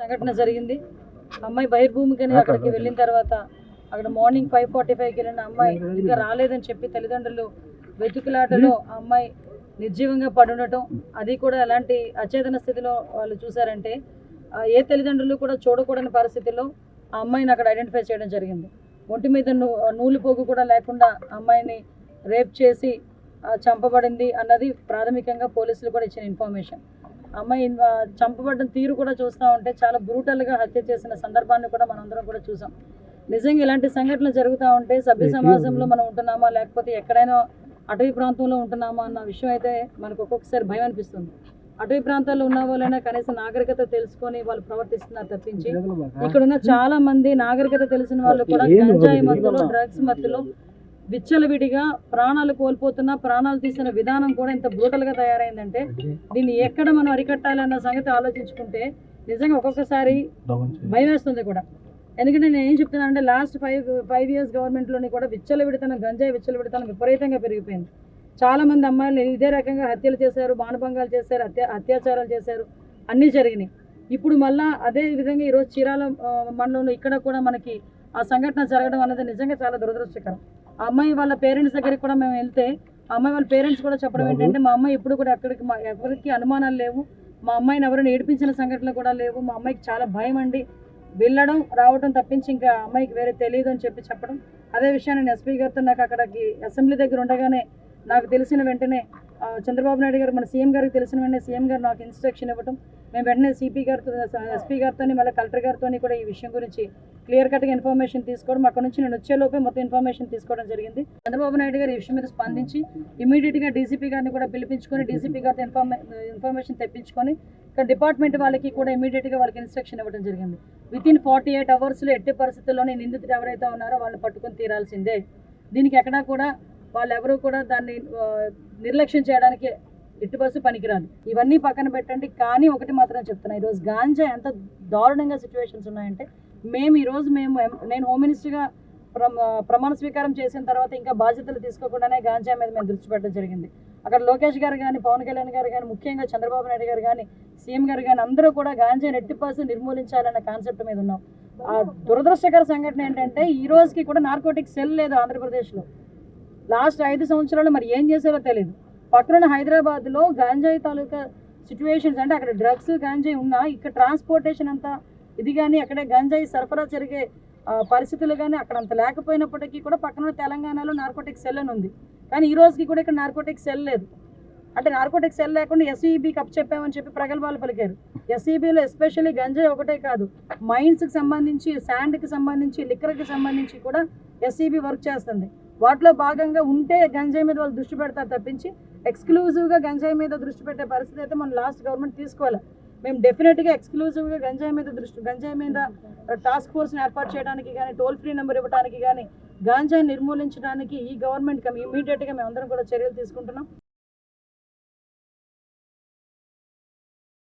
సంఘటన జరిగింది. అమ్మాయి బహిర్భూమికని అక్కడికి వెళ్ళిన తర్వాత అక్కడ మార్నింగ్ ఫైవ్ ఫార్టీ ఫైవ్కి వెళ్ళిన అమ్మాయి ఇంకా రాలేదని చెప్పి తల్లిదండ్రులు వెతుకులాటలో ఆ అమ్మాయి నిర్జీవంగా పడి ఉండటం అది కూడా ఎలాంటి అచేతన స్థితిలో వాళ్ళు చూసారంటే ఆ, ఏ తల్లిదండ్రులు కూడా చూడకూడని పరిస్థితిలో ఆ అమ్మాయిని అక్కడ ఐడెంటిఫై చేయడం జరిగింది. ఒంటి మీద నూలు పోగు కూడా లేకుండా అమ్మాయిని రేప్ చేసి చంపబడింది అన్నది ప్రాథమికంగా పోలీసులు కూడా ఇచ్చిన ఇన్ఫర్మేషన్ అమ్మాయి ఆ, చంపబడిన తీరు కూడా చూస్తూ ఉంటే చాలా బ్రూటల్గా హత్య చేసిన సందర్భాన్ని కూడా మనందరం కూడా చూసాం. నిజంగా ఇలాంటి సంఘటనలు జరుగుతూ ఉంటే సభ్య సమాజంలో మనం ఉంటున్నామా? లేకపోతే ఎక్కడైనా అటవీ ప్రాంతంలో ఉంటున్నామా అన్న విషయం అయితే మనకు ఒక్కొక్కసారి భయం అనిపిస్తుంది. అటవీ ప్రాంతాల్లో ఉన్న వాళ్ళైనా కనీసం నాగరికత తెలుసుకొని వాళ్ళు ప్రవర్తిస్తున్నారు తప్పించి ఇక్కడ ఉన్న చాలా మంది నాగరికత తెలిసిన వాళ్ళు కూడా గంజాయి మత్తులో డ్రగ్స్ మత్తులో విచ్చలవిడిగా ప్రాణాలు కోల్పోతున్న ప్రాణాలు తీసిన విధానం కూడా ఇంత బ్రూటల్గా తయారైందంటే దీన్ని ఎక్కడ మనం అరికట్టాలి అన్న సంగతి ఆలోచించుకుంటే నిజంగా ఒక్కొక్కసారి భయం వేస్తుంది కూడా. ఎందుకంటే నేను ఏం చెప్తున్నానంటే లాస్ట్ ఫైవ్ ఫైవ్ ఇయర్స్ గవర్నమెంట్లోని కూడా విచ్చలవిడితనం గంజాయి విచ్చలవిడితనం విపరీతంగా పెరిగిపోయింది. చాలా మంది అమ్మాయిలు ఇదే రకంగా హత్యలు చేశారు మానభంగాలు చేశారు అత్యా అత్యాచారాలు చేశారు అన్నీ జరిగినాయి. ఇప్పుడు మళ్ళా అదే విధంగా ఈరోజు చీరాల మండలంలో ఇక్కడ కూడా మనకి ఆ సంఘటన జరగడం అనేది నిజంగా చాలా దురదృష్టకరం. అమ్మాయి వాళ్ళ పేరెంట్స్ దగ్గరికి కూడా మేము వెళ్తే అమ్మాయి వాళ్ళ పేరెంట్స్ కూడా చెప్పడం ఏంటంటే మా అమ్మాయి ఇప్పుడు కూడా ఎక్కడికి మా ఎవరికి అనుమానాలు లేవు. మా అమ్మాయిని ఎవరైనా ఏడిపించిన సంఘటనలు కూడా లేవు. మా అమ్మాయికి చాలా భయం అండి. వెళ్ళడం రావడం తప్పించి ఇంకా అమ్మాయికి వేరే తెలియదు అని చెప్పి చెప్పడం. అదే విషయాన్ని నేను ఎస్పీ గారితో నాకు అక్కడికి అసెంబ్లీ దగ్గర ఉండగానే నాకు తెలిసిన వెంటనే చంద్రబాబు నాయుడు గారు మన సీఎం గారికి తెలిసిన వెంటనే సీఎం గారు నాకు ఇన్స్ట్రక్షన్ ఇవ్వడం మేము వెంటనే సిపి గారితో ఎస్పీ గారితో మళ్ళీ కలెక్టర్ గారితో కూడా ఈ విషయం గురించి క్లియర్ కట్గా ఇన్ఫర్మేషన్ తీసుకోవడం. అక్కడ నుంచి నేను వచ్చేలోపే మొత్తం ఇన్ఫర్మేషన్ తీసుకోవడం జరిగింది. చంద్రబాబు నాయుడు గారు ఈ విషయం మీద స్పందించి ఇమీడియట్గా డీసీపీ గారిని కూడా పిలిపించుకొని డీసీపీ గారితో ఇన్ఫర్మే ఇన్ఫర్మేషన్ తెప్పించుకొని ఇక్కడ డిపార్ట్మెంట్ వాళ్ళకి కూడా ఇమీడియట్గా వాళ్ళకి ఇన్స్ట్రక్షన్ ఇవ్వడం జరిగింది. విత్ ఇన్ ఫార్టీ ఎయిట్ అవర్స్లో ఎట్టి పరిస్థితుల్లోనే నిందితులు ఎవరైతే ఉన్నారో వాళ్ళు పట్టుకొని తీరాల్సిందే. దీనికి ఎక్కడా కూడా వాళ్ళు ఎవరు కూడా దాన్ని నిర్లక్ష్యం చేయడానికి ఎట్టి బస్సు పనికిరాదు. ఇవన్నీ పక్కన పెట్టండి. కానీ ఒకటి మాత్రం చెప్తున్నా. ఈరోజు గాంజా ఎంత దారుణంగా సిచ్యువేషన్స్ ఉన్నాయంటే మేము ఈరోజు మేము నేను హోమ్ మినిస్టర్గా ప్రమ ప్రమాణ స్వీకారం చేసిన తర్వాత ఇంకా బాధ్యతలు తీసుకోకుండానే గాంజా మీద మేము దృష్టి పెట్టడం జరిగింది. అక్కడ లోకేష్ గారు కానీ పవన్ కళ్యాణ్ గారు కానీ ముఖ్యంగా చంద్రబాబు నాయుడు గారు కానీ సీఎం గారు కానీ అందరూ కూడా గాంజా ఎట్టి పర్సెంట్ నిర్మూలించాలన్న కాన్సెప్ట్ మీద ఉన్నాం. ఆ దురదృష్టకర సంఘటన ఏంటంటే ఈ రోజుకి కూడా నార్కోటిక్ సెల్ లేదు ఆంధ్రప్రదేశ్లో. లాస్ట్ ఐదు సంవత్సరాలు మరి ఏం చేశారో తెలియదు పక్కన హైదరాబాద్లో గాంజాయి తాలూకా సిచ్యువేషన్స్ అంటే అక్కడ డ్రగ్స్ గాంజాయి ఉన్నా ఇక్కడ ట్రాన్స్పోర్టేషన్ అంతా ఇది కానీ అక్కడే గంజాయి సరఫరా జరిగే పరిస్థితులు కానీ అక్కడ అంత లేకపోయినప్పటికీ కూడా పక్కన తెలంగాణలో నార్కోటిక్ సెల్ అని ఉంది. కానీ ఈ రోజుకి కూడా ఇక్కడ నార్కోటిక్ సెల్ లేదు. అంటే నార్కోటిక్ సెల్ లేకుండా ఎస్ఈబీకి అప్ చెప్పామని చెప్పి ప్రగల్భాలు పలికారు. ఎస్ఈబీలో ఎస్పెషల్లీ గంజాయి ఒకటే కాదు మైన్స్కి సంబంధించి శాండ్కి సంబంధించి లిక్కర్కి సంబంధించి కూడా ఎస్ఈబీ వర్క్ చేస్తుంది. వాటిలో భాగంగా ఉంటే గంజాయి మీద వాళ్ళు దృష్టి పెడతారు తప్పించి ఎక్స్క్లూజివ్గా గంజాయి మీద దృష్టి పెట్టే పరిస్థితి అయితే మనం లాస్ట్ గవర్నమెంట్ తీసుకోవాలి. మేము డెఫినెట్గా ఎక్స్క్లూజివ్గా గంజాయి మీద దృష్టి గంజాయి మీద టాస్క్ ఫోర్స్ని ఏర్పాటు చేయడానికి కానీ టోల్ ఫ్రీ నెంబర్ ఇవ్వడానికి కానీ గాంజాయి నిర్మూలించడానికి ఈ గవర్నమెంట్ ఇమీడియట్గా మేము అందరం కూడా చర్యలు తీసుకుంటున్నాం.